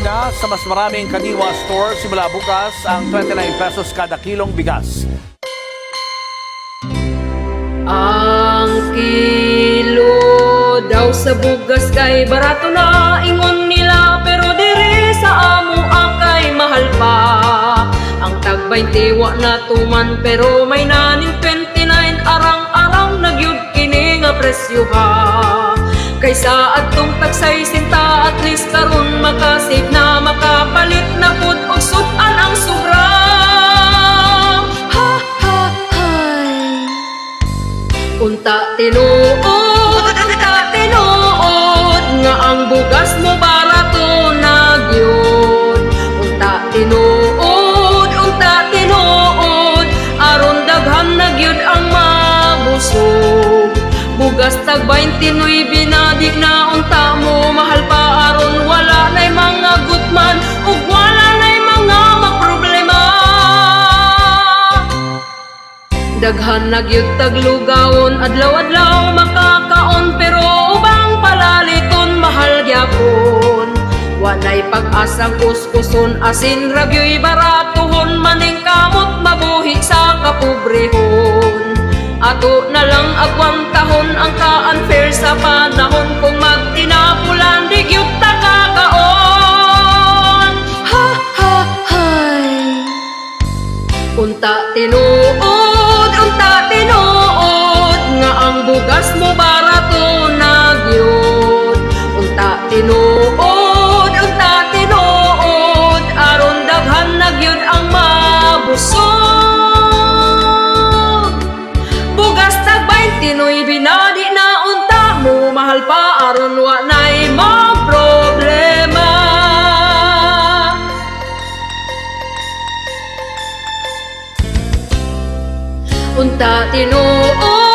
na sa mas maraming Kadiwa store simula bukas ang 29 pesos kada kilong bigas. Ang kilo daw sa bugas kay barato na ingon nila pero diri sa amo akay mahal pa. Ang tag 20 wa na tuman pero may naning 29 arang-arang nagyud kini nga presyo ha. Kaysa atong tagsay sinta at least karon makasave na makapalit na pud og sukan ang sobra. Ha ha hay. Unta tinuod, unta tinuod Nga ang bugas mo barato na gyud Unta tinuod, unta tinuod Aron daghan na gyud ang mabusog Bugas tag 29 na di na unta mo Mahal pa aron wala na'y mga gutman Ug wala na'y mga maproblema. Daghan na gyud taglugawon adlaw-adlaw makakaon pero ubang palaliton mahal gyapon. Wanay pag-asang kuskuson asin ragyoy baratuhon maning kamot mabuhi sa kapobrehon Ato na lang agwantahon ang ka-unfair sa panahon kung magtinapulan di gyud ta kakaon Ha ha hay. Unta tinuod, unta tinuod Nga ang bugas mo barato na gyud. Unta tinuod, binadi na unta. Mo Mahal pa aron wa na'y problema Unta tinuod